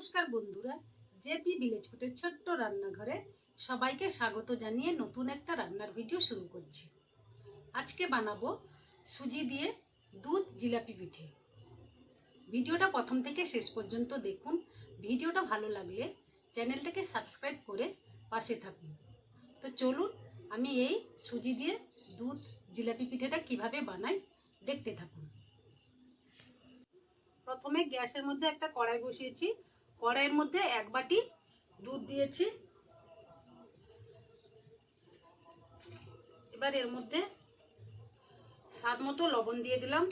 নমস্কার বন্ধুরা, JP village ছোট্ট রান্নাঘরে সবাইকে স্বাগত জানিয়ে নতুন একটা রান্নার ভিডিও শুরু করছি। আজকে বানাবো সুজি দিয়ে দুধ জিলাপি পিঠে। ভিডিওটা প্রথম থেকে শেষ পর্যন্ত দেখুন, ভিডিওটা ভালো লাগলে চ্যানেলটাকে সাবস্ক্রাইব করে পাশে থাকুন। তো চলুন, আমি এই সুজি দিয়ে দুধ জিলাপি পিঠেটা কীভাবে বানাই দেখতে থাকুন। প্রথমে গ্যাসের মধ্যে একটা কড়াই বসিয়েছি কড়াইয়ের মধ্যে এক বাটি দুধ দিয়েছি। এবার এর মধ্যে স্বাদ মতো লবণ দিয়ে দিলাম।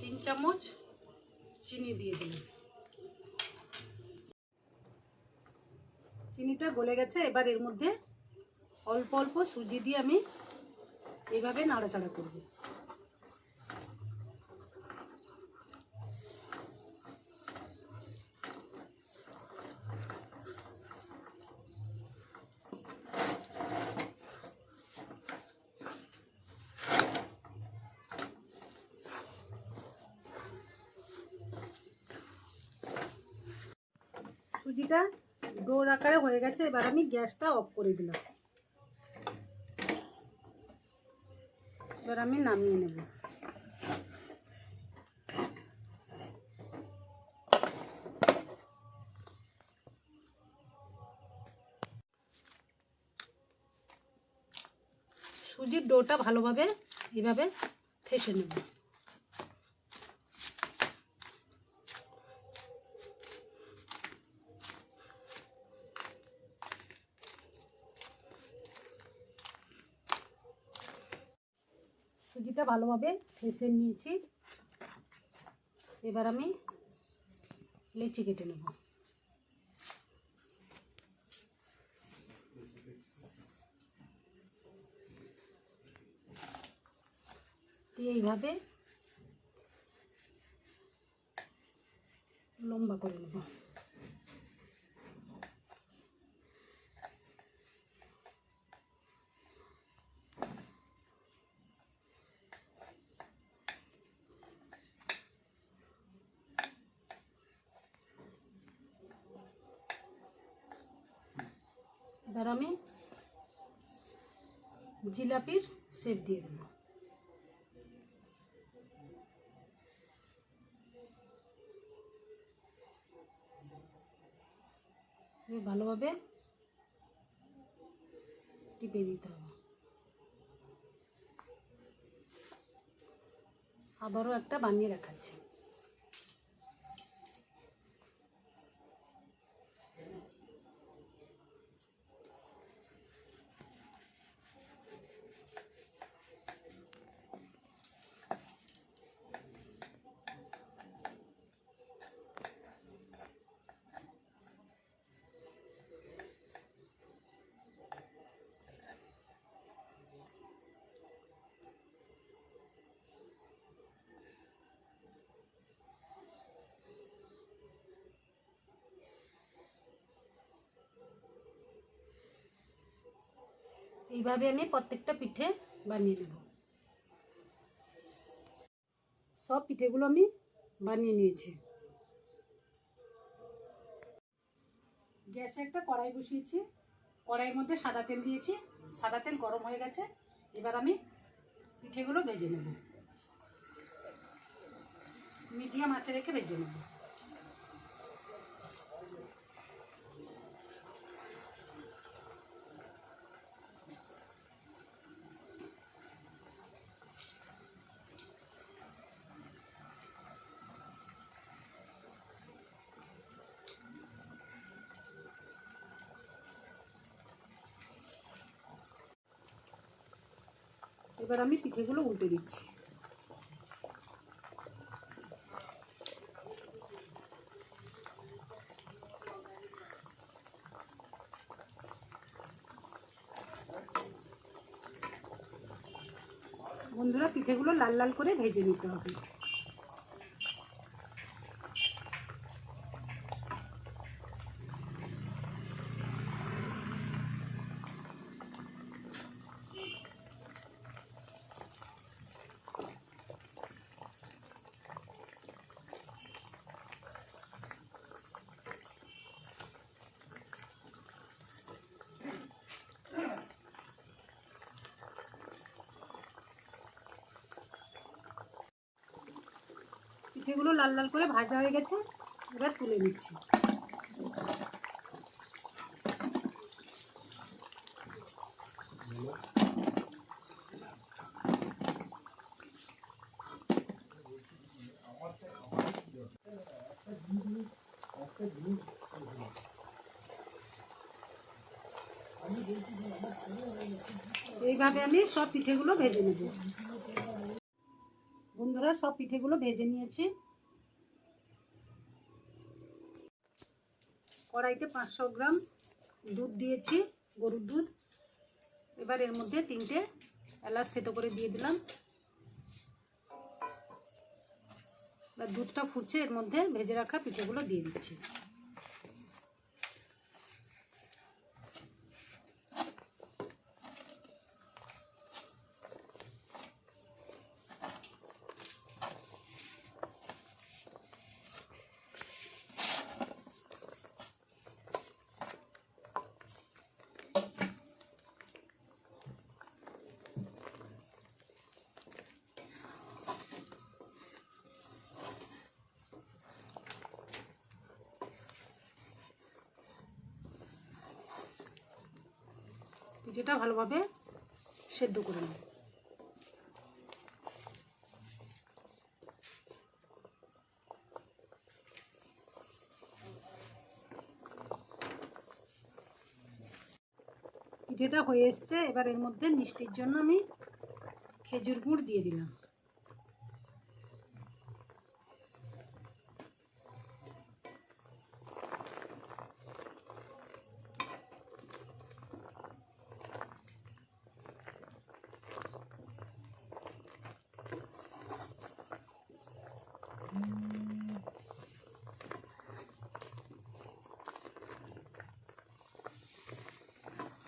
তিন চামচ চিনি দিয়ে দিলাম। চিনিটা গলে গেছে, এবার এর মধ্যে অল্প অল্প সুজি দিয়ে আমি এইভাবে নাড়াচাড়া করব। সুজিটা ডোর আকারে হয়ে গেছে, এবার আমি গ্যাসটা অফ করে দিলাম। এবার আমি নামিয়ে নেব। সুজির ডোটা ভালোভাবে এভাবে ঠেসে নেব। সুজিটা ভালোভাবে ঠেসে নিয়েছি। এবার আমি লেচি কেটে নেব। এইভাবে লম্বা করে নেব। আমি জিলাপির শেপ দিয়ে দেবো। ভালোভাবে টিপে দিতে হবে। আবারও একটা বানিয়ে রাখাচ্ছি। এইভাবে আমি প্রত্যেকটা পিঠে বানিয়ে নেব। সব পিঠেগুলো আমি বানিয়ে নিয়েছি। গ্যাসে একটা কড়াই বসিয়েছি। কড়াইয়ের মধ্যে সাদা তেল দিয়েছি। সাদা তেল গরম হয়ে গেছে। এবার আমি পিঠেগুলো ভেজে নেব। মিডিয়াম আঁচে রেখে ভেজে নেব। এবার আমি পিঠেগুলো উল্টে দিচ্ছি। বন্ধুরা পিঠেগুলো লাল লাল করে ভেজে নিতে হবে। পিঠেগুলো লাল লাল করে ভাজা হয়ে গেছে, এবার তুলে নিচ্ছি। এইভাবে আমি সব পিঠেগুলো ভেজে নেব। বন্ধুরা, সব পিঠেগুলো ভেজে নিয়েছি। কড়াইতে পাঁচশো গ্রাম দুধ দিয়েছি, গরুর দুধ। এবার এর মধ্যে তিনটে এলাচ থেতো করে দিয়ে দিলাম। এবার দুধটা ফুটছে, এর মধ্যে ভেজে রাখা পিঠেগুলো দিয়ে দিচ্ছি। পিঠেটা ভালোভাবে সেদ্ধ করে নেব। পিঠেটা হয়ে এসছে, এবার এর মধ্যে মিষ্টির জন্য আমি খেজুর গুড় দিয়ে দিলাম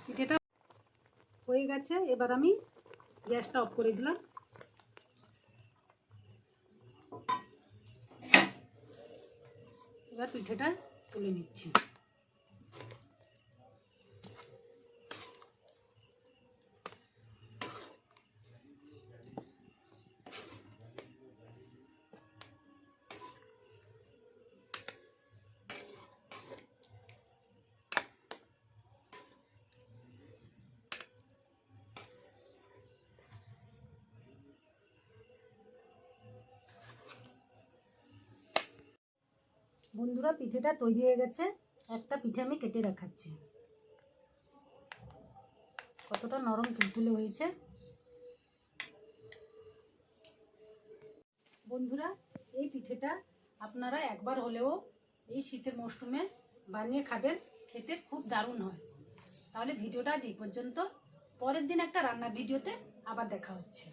পিঠেটা হয়ে গেছে এবার আমি গ্যাসটা অফ করে দিলাম। এবার পিঠেটা তুলে নিচ্ছি। বন্ধুরা, পিঠেটা তৈরি হয়ে গেছে। একটা পিঠে আমি কেটে দেখাচ্ছি। কতটা নরম তুলতুলে হয়েছে। বন্ধুরা, এই পিঠেটা আপনারা একবার হলেও এই শীতের মরশুমে বানিয়ে খাবেন, খেতে খুব দারুণ হয়। তাহলে ভিডিওটা আজ এই পর্যন্ত। পরের দিন একটা রান্নার ভিডিওতে আবার দেখা হচ্ছে।